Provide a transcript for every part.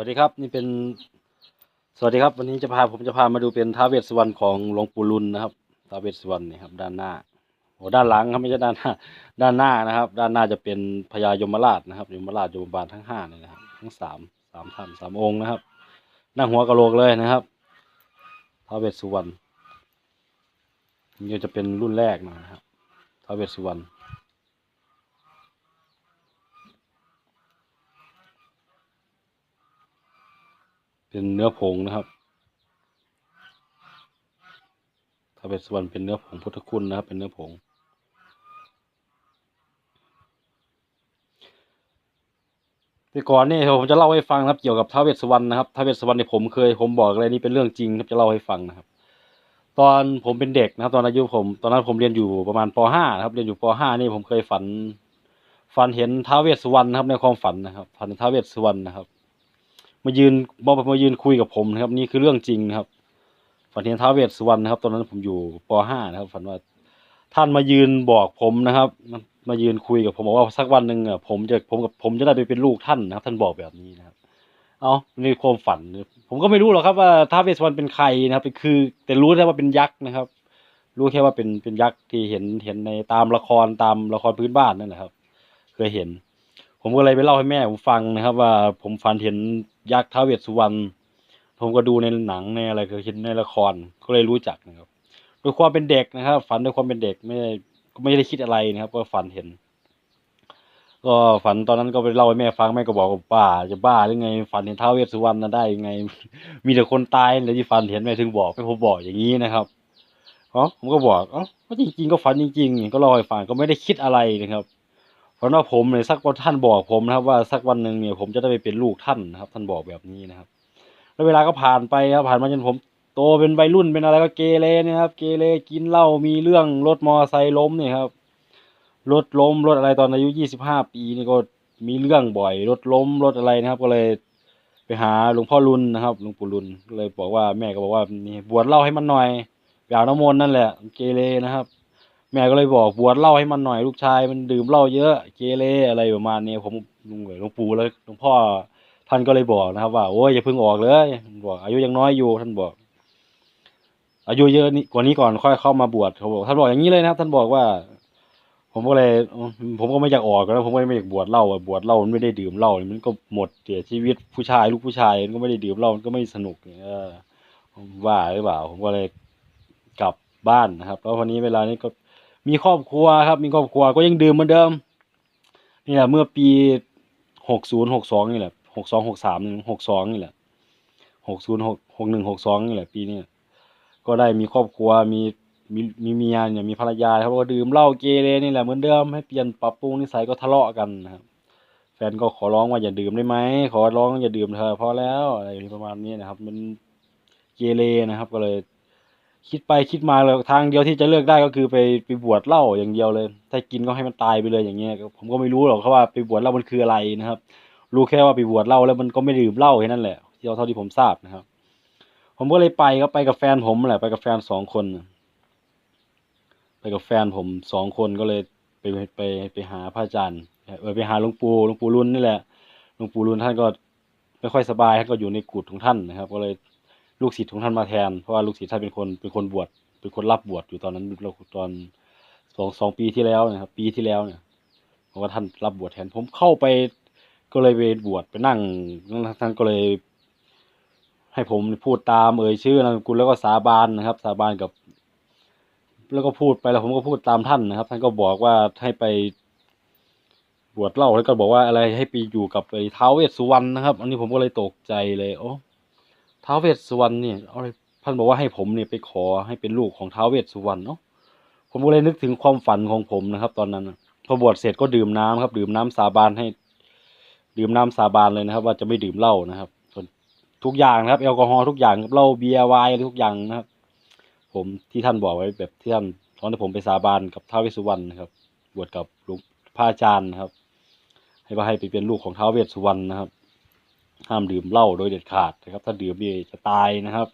วัสดีครับนี่เป็นสวัสดีครับ วันนี้จะพาผมจะพามาดูเป็นท้าเวสสวรรณของหลวงปู่ลุนนะครับท้าเวสสวรรณนี่ครับด้านหน้าโอ้ด้านหลังครับไม่ใช่ด้านหน้าด้านหน้านะครับ ด้านหน้าจะเป็นพญายมราชนะครับยมราชยมบาลทั้งห้าเนี่ยนะครับทั้งสามสามท่านสามองค์นะครับนั่งหัวกะโหลกเลยนะครับท้าเวสสุวรรณนี่จะเป็นรุ่นแรกนะครับท้าเวสสุวรรณ เป็นเนื้อผงนะครับ ถ้าเป็นสวรรณเป็นเนื้อผงพุทธคุณนะครับ เป็นเนื้อผง แต่ก่อนนี่ผมจะเล่าให้ฟังนะครับ เกี่ยวกับท้าวเวสสวรรณนะครับท้าวเวสสวรรณเนี่ยผมเคยผมบอกอะไรนี่เป็นเรื่องจริงครับจะเล่าให้ฟังนะครับ ตอนผมเป็นเด็กนะครับ ตอนอายุผม ตอนนั้นผมเรียนอยู่ประมาณป .5 นะครับ เรียนอยู่ป .5 นี่ผมเคยฝันฝันเห็นท้าวเวสสุวรรณนะครับในความฝันนะครับฝันเห็นท้าวเวสสุวรรณนะครับ มายืนมามายืนคุยกับผมนะครับ นี่คือเรื่องจริงนะครับ ฝันเห็นท้าวเวสสุวรรณนะครับ ตอนนั้นผมอยู่ป .5 นะครับ ฝันว่าท่านมายืนบอกผมนะครับ มายืนคุยกับผมบอกว่าสักวันหนึ่งอะผมจะผมกับผมจะได้ไปเป็นลูกท่านนะครับ ท่านบอกแบบนี้นะครับ เอาในความฝัน ผมก็ไม่รู้หรอกครับว่าท้าวเวสสุวรรณเป็นใครนะครับคือ แต่รู้แค่ว่าเป็นยักษ์นะครับ รู้แค่ว่าเป็นเป็นยักษ์ที่เห็นเห็นในตามละครตามละครพื้นบ้านนั่นแหละครับ เคยเห็น ผมก็เลยไปเล่าให้แม่ผมฟังนะครับ ว่าผมฝันเห็น ยักษ์ท้าวเวสสุวรรณผมก็ดูในหนังในอะไรก็เห็นในละครก็เลยรู้จักนะครับด้วยความเป็นเด็กนะครับ ฝันด้วยความเป็นเด็กไม่ได้ไม่ได้คิดอะไรนะครับ ก็ฝันเห็น ก็ฝันตอนนั้นก็ไปเล่าให้แม่ฟังแม่ก็บอกว่าบ้าจะบ้าหรือไง ฝันเห็นท้าวเวสสุวรรณนะได้ยังไง มีแต่คนตายเลยที่ฝันเห็นแม่ถึงบอกให้ผมบอกอย่างนี้นะครับอ๋อผมก็บอกอ๋อก็จริง ๆ ก็ฝันจริง ๆ ก็เล่าให้ฟังก็ไม่ได้คิดอะไรนะครับ เพราะว่าผมเนี่ยสักวันท่านบอกผมนะครับ ว่าสักวันหนึ่งเนี่ย ผมจะได้ไปเป็นลูกท่านนะครับ ท่านบอกแบบนี้นะครับ แล้วเวลาก็ผ่านไปครับผ่านมาจนผมโตเป็นวัยรุ่นเป็นอะไรก็เกเรเนะครับ เกเรกินเหล้ามีเรื่องรถมอไซค์ล้มเนี่ยครับรถล้มรถอะไรตอนอายุยี่สิบห้าปีนี่ก็มีเรื่องบ่อยรถล้มรถอะไรนะครับ ก็เลยไปหาหลวงพ่อรุนนะครับหลวงปู่รุนเลยบอกว่าแม่ก็บอกว่านี่บวชเหล้าให้มันหน่อยไปเอาน้ำมนต์นั่นแหละ เกเรนะครับ แม่ก็เลยบอกบวชเหล้าให้มันหน่อยลูกชายมันดื่มเหล้าเยอะเกเรอะไรประมาณนี้ผมลุงหลวงปู่เลยหลวงพ่อท่านก็เลยบอกนะครับ ว่าโอ้ยอย่าเพิ่งออกเลยบอกอายุยังน้อยอยู่ท่านบอก อายุเยอะนี่กว่านี้ก่อนค่อยเข้ามาบวชเขาบอกท่านบอกอย่างนี้เลยนะครับท่านบอกว่า ผมก็เลย ผมก็ไม่อยากออกแล้วผมก็ไม่อยากบวชเหล้าบวชเหล้ามันไม่ได้ดื่มเหล้ามันก็หมดเสียชีวิตผู้ชายลูกผู้ชายมันก็ไม่ได้ดื่มเหล้ามันก็ไม่สนุกเออว่าหรือเปล่าผมก็เลยกลับบ้านนะครับ แล้ววันนี้เวลานี้ก็ มีครอบครัวครับ มีครอบครัวก็ยังดื่มเหมือนเดิม นี่แหละเมื่อปีหกศูนย์หกสองนี่แหละหกสองหกสามหกสองนี่แหละหกศูนย์หกหกหนึ่งหกสองนี่แหละปีนี้ก็ได้มีครอบครัวมีมีมีเมียเนี่ยมีภรรยาครับก็ดื่มเหล้าเกเรนี่แหละเหมือนเดิมให้เปลี่ยนปรับปรุงนิสัยก็ทะเลาะกันนะครับ แฟนก็ขอร้องว่าอย่าดื่มได้ไหมขอร้องอย่าดื่มเธอพอแล้วอะไรประมาณนี้นะครับ มันเกเรนะครับ ก็เลย คิดไปคิดมาเลยทางเดียวที่จะเลือกได้ก็คือไปไปบวชเหล้าอย่างเดียวเลย ถ้ากินก็ให้มันตายไปเลยอย่างเงี้ยผมก็ไม่รู้หรอกครับว่าไปบวชเหล้ามันคืออะไรนะครับ รู้แค่ว่าไปบวชเหล้าแล้วมันก็ไม่ดื่มเหล้าแค่นั้นแหละเท่าที่ผมทราบนะครับ ผมก็เลยไปก็ไปกับแฟนผมแหละไปกับแฟนสองคน ไปกับแฟนผมสองคนก็เลยไปไปไปหาพระอาจารย์ไปหาหลวงปู่หลวงปู่รุ่นนี่แหละหลวงปู่รุ่นท่านก็ไม่ค่อยสบายท่านก็อยู่ในกุฏของท่านนะครับ ก็เลย ลูกศิษย์ของท่านมาแทน เพราะว่าลูกศิษย์ท่านเป็นคนเป็นคนบวชเป็นคนรับบวชอยู่ตอนนั้นเราตอนสองสองปีที่แล้วนะครับ ปีที่แล้วเนี่ยเพราะว่าท่านรับบวชแทน ผมเข้าไปก็เลยไปบวชไปนั่งท่านก็เลย ให้ผมพูดตามเอ่ยชื่อนามสกุลแล้วก็สาบานนะครับ สาบานกับ แล้วก็พูดไปแล้วผมก็พูดตามท่านนะครับ ท่านก็บอกว่าให้ไปบวชเล่าแล้วก็บอกว่าอะไรให้ไปอยู่กับไอ้ท้าวเวสสุวรรณนะครับ อันนี้ผมก็เลยตกใจเลยโอ้ ท้าวเวสสุวรรณเนี่ยอาเลยท่านบอกว่าให้ผมเนี่ยไปขอให้เป็นลูกของท้าวเวสสุวรรณเนาะผมก็เลยนึกถึงความฝันของผมนะครับ ตอนนั้นพอบวชเสร็จก็ดื่มน้ำครับ ดื่มน้ำสาบานให้ ดื่มน้ำสาบานเลยนะครับ ว่าจะไม่ดื่มเหล้านะครับทุกอย่างนะครับแอลกอฮอล์ทุกอย่างครับเหล้าเบียร์ไวน์ทุกอย่างนะครับ ผมที่ท่านบอกไว้แบบที่ท่านตอนที่ผมไปสาบานกับท้าวเวสสุวรรณนะครับบวชกับหลวงพระอาจารย์นะครับ ให้ว่าให้ไปเป็นลูกของท้าวเวสสุวรรณนะครับ ห้ามดื่มเหล้าโดยเด็ดขาดนะครับ ถ้าดื่มนี่จะตายนะครับ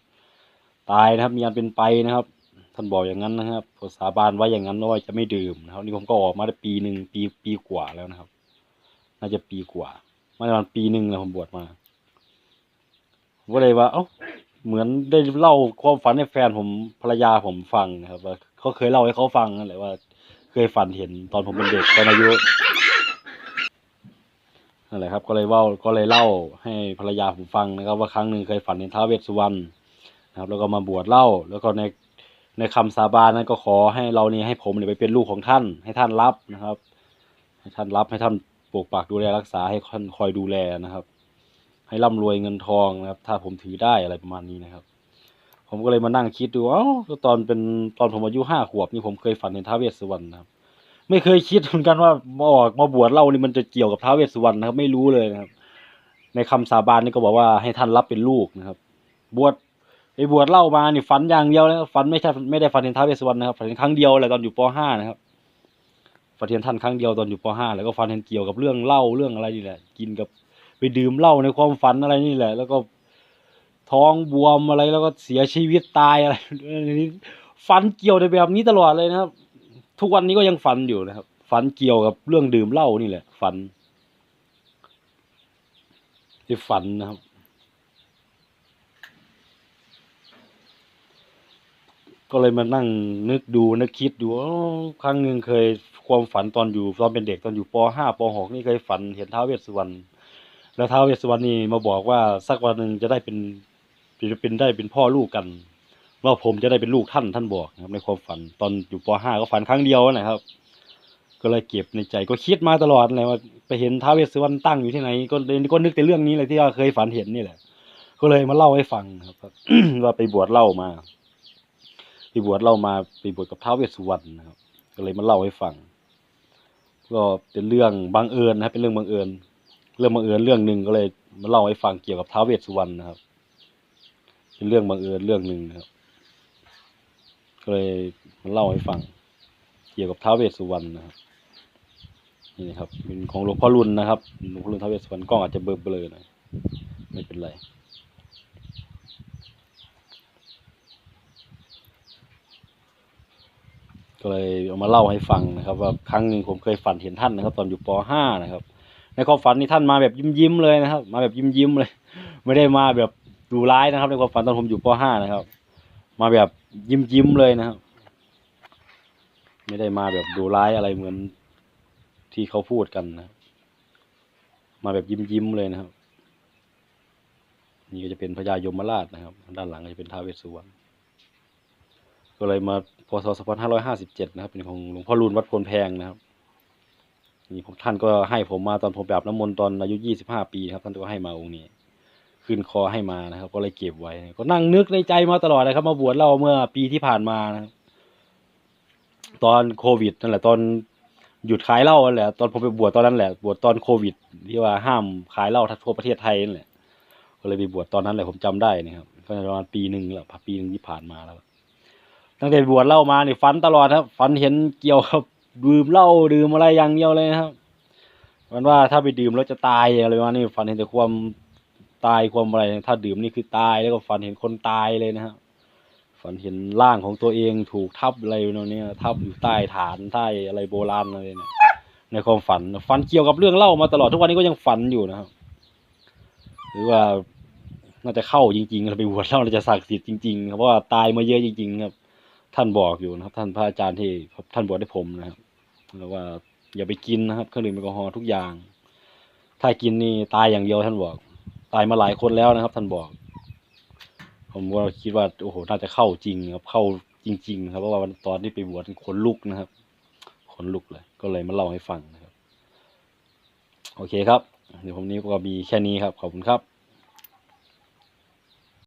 ตายนะครับมีอันเป็นไปนะครับ ท่านบอกอย่างนั้นนะครับผมสาบานไว้อย่างนั้นว่าจะไม่ดื่มนะครับ นี่ผมก็ออกมาได้ปีหนึ่งปีปีกว่าแล้วนะครับ น่าจะปีกว่ามาประมาณปีหนึ่งแล้วผมบวชมาผมก็เลยว่า เอ้าเหมือนได้เล่าความฝันให้แฟนผมภรรยาผมฟังนะครับว่าเขาเคยเล่าให้เขาฟังนั่นแหละว่า เคยฝันเห็นตอนผมเป็นเด็กตอนอายุ นั่นแหละครับ ก็เลยเล่าก็เลยเล่าให้ภรรยาผมฟังนะครับ ว่าครั้งหนึ่งเคยฝันเห็นท้าวเวสสุวรรณนะครับ แล้วก็มาบวชเล่า แล้วก็ในในคำสาบานนั้นก็ขอให้เรานี่ให้ผมเนี่ยไปเป็นลูกของท่าน ให้ท่านรับนะครับ ให้ท่านรับให้ท่านปกปักดูแลรักษาให้ท่านคอยดูแลนะครับ ให้ร่ำรวยเงินทองนะครับ ถ้าผมถือได้อะไรประมาณนี้นะครับ ผมก็เลยมานั่งคิดดูเอ้าแล้วตอนเป็นตอนผมอายุห้าขวบนี่ผมเคยฝันเห็นท้าวเวสสุวรรณนะครับ ไม่เคยคิดเหมือนกันว่ามาออกมาบวชเล่านี่มันจะเกี่ยวกับท้าวเวสสุวรรณนะครับ ไม่รู้เลยนะครับ ในคำสาบานนี่ก็บอกว่าให้ท่านรับเป็นลูกนะครับ บวชไปบวชเล่ามานี่ฝันอย่างเดียวนะครับฝันไม่ใช่ไม่ได้ฝันเห็นท้าวเวสสุวรรณนะครับฝันเห็นครั้งเดียวแหละตอนอยู่ป .5 นะครับฝันเห็นท่านครั้งเดียวตอนอยู่ป .5 แล้วก็ฝันเห็นเกี่ยวกับเรื่องเล้าเรื่องอะไรนี่แหละ กินกับไปดื่มเหล้าในความฝันอะไรนี่แหละ แล้วก็ท้องบวมอะไรแล้วก็เสียชีวิตตายอะไรนี่ฝันเกี่ยวในแบบนี้ตลอดเลยนะครับ ทุกวันนี้ก็ยังฝันอยู่นะครับ ฝันเกี่ยวกับเรื่องดื่มเหล้านี่แหละ ฝันที่ฝันนะครับ ก็เลยมานั่งนึกดูนึกคิดดูครั้งหนึ่งเคยความฝันตอนอยู่ตอนเป็นเด็กตอนอยู่ป .5 ป .6 นี่เคยฝันเห็นท้าวเวสสุวรรณแล้วท้าวเวสสุวรรณนี่มาบอกว่าสักวันหนึ่งจะได้เป็นเป็นเป็นได้เป็นพ่อลูกกัน ว่าผมจะได้เป็นลูกท่านท่านบอกนะครับ ในความฝันตอนอยู่ป .5 ก็ฝันครั้งเดียวนะครับ ก็เลยเก็บในใจก็คิดมาตลอดเลยว่าไปเห็นท้าวเวสสุวรรณตั้งอยู่ที่ไหน ก็เลยก็นึกแต่เรื่องนี้เลยที่ว่าเคยฝันเห็นนี่แหละ ก็เลยมาเล่าให้ฟังครับว่าไปบวชเล่ามาไปบวชเล่ามาไปบวชกับท้าวเวสสุวรรณนะครับ ก็เลยมาเล่าให้ฟัง ก็เป็นเรื่องบังเอิญนะครับเป็นเรื่องบังเอิญเรื่องบังเอิญเรื่องหนึ่งก็เลยมาเล่าให้ฟังเกี่ยวกับท้าวเวสสุวรรณนะครับ เป็นเรื่องบังเอิญเรื่องหนึ่งนะครับ ก็เลยมาเล่าให้ฟัง เกี่ยวกับท้าวเวสสุวรรณนะครับนี่นะครับเป็นของหลวงพ่อรุ่นนะครับหลวงพ่อรุ่นท้าวเวสสุวรรณกล้องอาจจะเบลอๆหน่อยไม่เป็นไรก็เลยเอามาเล่าให้ฟังนะครับ ว่าครั้งหนึ่งผมเคยฝันเห็นท่านนะครับ ตอนอยู่ป .5 นะครับ ในความฝันนี่ท่านมาแบบยิ้มๆเลยนะครับ มาแบบยิ้มๆเลย ไม่ได้มาแบบดูร้ายนะครับ ในความฝันตอนผมอยู่ป .5 นะครับ มาแบบยิ้มยิ้มเลยนะครับ ไม่ได้มาแบบดูร้ายอะไรเหมือนที่เขาพูดกันนะ มาแบบยิ้มยิ้มเลยนะครับ นี่ก็จะเป็นพญายมราชนะครับ ด้านหลังก็จะเป็นท้าวเวสสุวรรณก็เลยมาพศ2557 นะครับ เป็นของหลวงพ่อรูนวัดโพนแพงนะครับนี่ท่านก็ให้ผมมาตอนผมแบบน้ำมนต์ตอนอายุ 25 ปีครับ ท่านก็ให้มาองค์นี้ ขึ้นคอให้มานะครับ ก็เลยเก็บไว้ ก็นั่งนึกในใจมาตลอดนะครับ มาบวชเราเมื่อปีที่ผ่านมานะครับตอนโควิดนั่นแหละตอนหยุดขายเหล้านั่นแหละตอนผมไปบวชตอนนั้นแหละ บวชตอนโควิด ที่ว่าห้ามขายเหล้าทั่วประเทศไทยนั่นแหละก็เลยไปบวชตอนนั้นแหละผมจำได้นะครับก็ประมาณปีหนึ่งแล้วปีหนึ่งที่ผ่านมาแล้วตั้งแต่บวชเหล้ามาเนี่ยฝันตลอดครับฝันเห็นเกี่ยวกับดื่มเหล้าดื่มอะไรอย่างเดียวเลยนะครับฝันว่าถ้าไปดื่มแล้วจะตายอะไรประมาณนี้ฝันเห็นแต่ความ ตายความอะไร ถ้าดื่มนี่คือตายแล้วก็ฝันเห็นคนตายเลยนะครับฝันเห็นร่างของตัวเองถูกทับอะไรโน่เนี่ย ทับอยู่ใต้ฐานใต้อะไรโบราณอะไรเนี่ยในความฝันฝันเกี่ยวกับเรื่องเหล้ามาตลอดทุกวันนี้ก็ยังฝันอยู่นะครับ หรือว่าน่าจะเข้าจริงๆเราไปบวชเล้าเราจะศักดิ์สิทธิ์จริงๆครับเพราะว่าตายมาเยอะจริง ๆ ครับ ท่านบอกอยู่นะครับ ท่านพระอาจารย์ที่ท่านบวชให้ผมนะครับแล้วว่าอย่าไปกินนะครับเครื่องดื่มแอลกอฮอล์ทุกอย่าง ถ้ากินนี่ตายอย่างเดียวท่านบอก ตายมาหลายคนแล้วนะครับ ท่านบอก ผมก็คิดว่าโอ้โหน่าจะเข้าจริงครับเข้าจริง ๆ ครับเพราะว่าวันตอนที่ไปบวชขนลุกนะครับขนลุกเลย ก็เลยมาเล่าให้ฟังนะครับ โอเคครับ เดี๋ยวผมนี้ก็มีแค่นี้ครับ ขอบคุณครับ